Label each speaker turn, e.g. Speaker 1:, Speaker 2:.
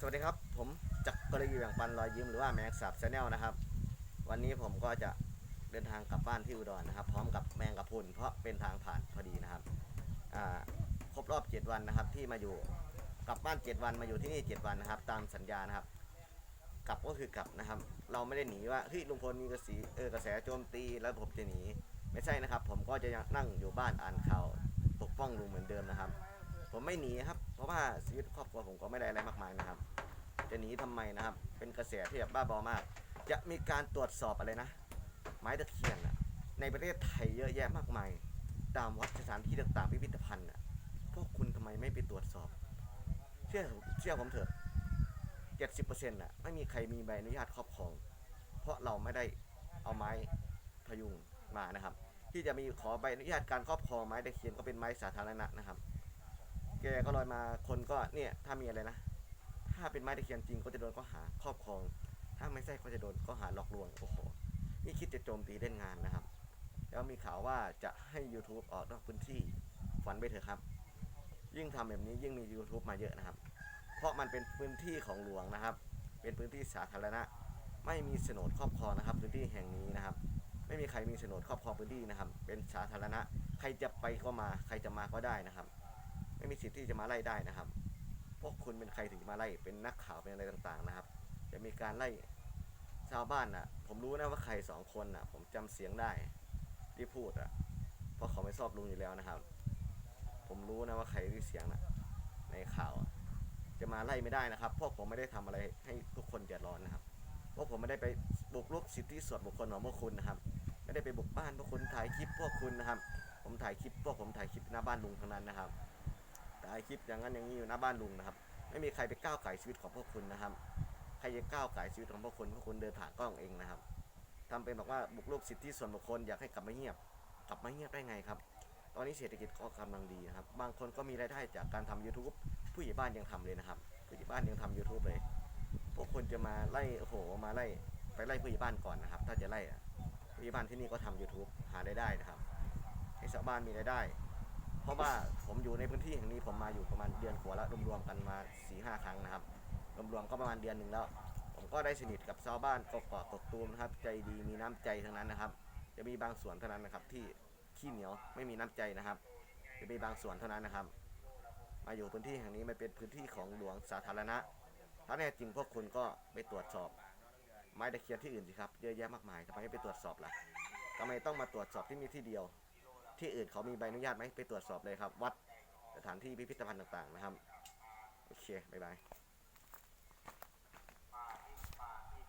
Speaker 1: สวัสดีครับ ผมจักรกรีแบ่งปันรอยยิ้มหรือว่าแมงสับชาแนลนะครับ วันนี้ผมก็จะเดินทางกลับบ้านที่อุดรนะครับ พร้อมกับแมงกะพรุนเพราะเป็นทางผ่านพอดีนะครับครบรอบ 7 วันนะครับ ที่มาอยู่กลับบ้าน 7 วันมาอยู่ที่นี่ 7 วันนะครับ ตามสัญญานะครับ กลับก็คือกลับนะครับ เราไม่ได้หนีว่าเฮ้ยลุงพลมีกระสีเออกระแสโจมตีแล้วผมจะหนีไม่ใช่นะครับ ผมก็จะยังนั่งอยู่บ้านอ่านข่าวปกป้องลุงเหมือนเดิมนะครับ ผมไม่หนีครับ เพราะว่าชีวิตครอบครัวผมก็ไม่ได้อะไรมากมายนะครับ จะหนีทำไมนะครับ เป็นกระแสที่แบบบ้าบอมาก จะมีการตรวจสอบอะไรนะ ไม้ตะเคียนอะในประเทศไทยเยอะแยะมากมาย ตามวัดสถานที่ต่างๆพิพิธภัณฑ์อะพวกคุณทำไมไม่ไปตรวจสอบ เชื่อเชื่อผมเถอะเจ็ดสิบเปอร์เซ็นต์อะไม่มีใครมีใบอนุญาตครอบครอง เพราะเราไม่ได้เอาไม้พยุงมานะครับ ที่จะมีขอใบอนุญาตการครอบครองไม้ตะเคียนก็เป็นไม้สาธารณะนะครับ แกก็ลอยมาคนก็เนี่ยถ้ามีอะไรนะ ถ้าเป็นไม้ตะเคียนจริงก็จะโดนข้อหาครอบครอง ถ้าไม่ใช่ก็จะโดนข้อหาหลอกลวงโอ้โหนี่คิดจะโจมตีเล่นงานนะครับ แล้วมีข่าวว่าจะให้ YouTube ออกนอกพื้นที่ฝันไปเถอะครับ ยิ่งทำแบบนี้ยิ่งมี YouTube มาเยอะนะครับ เพราะมันเป็นพื้นที่ของหลวงนะครับ เป็นพื้นที่สาธารณะ ไม่มีโฉนดครอบครองนะครับ พื้นที่แห่งนี้นะครับ ไม่มีใครมีโฉนดครอบครองพื้นที่นะครับ เป็นสาธารณะ ใครจะไปก็มา ใครจะมาก็ได้นะครับ ไม่มีสิทธิ์ที่จะมาไล่ได้นะครับ พวกคุณเป็นใครถึงจะมาไล่ เป็นนักข่าวเป็นอะไรต่างๆนะครับ จะมีการไล่ชาวบ้านน่ะ ผมรู้นะว่าใครสองคนน่ะ ผมจำเสียงได้ที่พูดอะ เพราะเขาไม่ชอบลุงอยู่แล้วนะครับ ผมรู้นะว่าใครที่เสียงน่ะ ในข่าวจะมาไล่ไม่ได้นะครับ พวกผมไม่ได้ทำอะไรให้ทุกคนเดือดร้อนนะครับ พวกผมไม่ได้ไปบุกรุกสิทธิส่วนบุคคลของพวกคุณนะครับ ไม่ได้ไปบุกบ้านพวกคุณถ่ายคลิปพวกคุณนะครับ ผมถ่ายคลิปพวกผมถ่ายคลิปหน้าบ้านลุงทั้งนั้นนะครับ ถ่ายคลิปอย่างนั้นอย่างนี้อยู่หน้าบ้านลุงนะครับ ไม่มีใครไปก้าวไก่ชีวิตของพวกคุณนะครับ ใครจะก้าวไก่ชีวิตของพวกคุณพวกคุณเดินผ่านกล้องเองนะครับทำเป็นบอกว่าบุกรุกสิทธิส่วนบุคคลอยากให้กลับมาเงียบ กลับมาเงียบได้ไงครับ ตอนนี้เศรษฐกิจก็กำลังดีนะครับ บางคนก็มีรายได้จากการทำ YouTube ผู้ใหญ่บ้านยังทำเลยนะครับ ผู้ใหญ่บ้านยังทำ YouTube เลย พวกคุณจะมาไล่โอ้โหมาไล่ไปไล่ผู้ใหญ่บ้านก่อนนะครับ ถ้าจะไล่ผู้ใหญ่บ้านที่นี่ก็ทำ YouTube หารายได้นะครับ ให้ชาวบ้านมีรายได้ เพราะว่าผมอยู่ในพื้นที่แห่งนี้ผมมาอยู่ประมาณเดือนกว่าแล้วรวมๆกันมา4ีหครั้งนะครับรวมๆก็ประมาณเดือนหนึ่งแล้ว ผมก็ได้สนิทกับชาวบ้านกกอกกกตูมนะครับ ใจดีมีน้ำใจทั้งนั้นนะครับ จะมีบางส่วนเท่านั้นนะครับ ที่ขี้เหนียวไม่มีน้ำใจนะครับ จะมีบางส่วนเท่านั้นนะครับ มาอยู่พื้นที่แห่งนี้มันเป็นพื้นที่ของหลวงสาธารณะ ถ้าแน่จริงพวกคุณก็ไปตรวจสอบ ไม้ตะเคียนที่อื่นสิครับเยอะแยะมากมายทำไมไม่ไปตรวจสอบล่ะทำไมต้องมาตรวจสอบที่มีที่เดียว ที่อื่นเขามีใบอนุญาตไหมไปตรวจสอบเลยครับ วัดสถานที่พิพิธภัณฑ์ต่างๆนะครับ โอเค บ๊ายบาย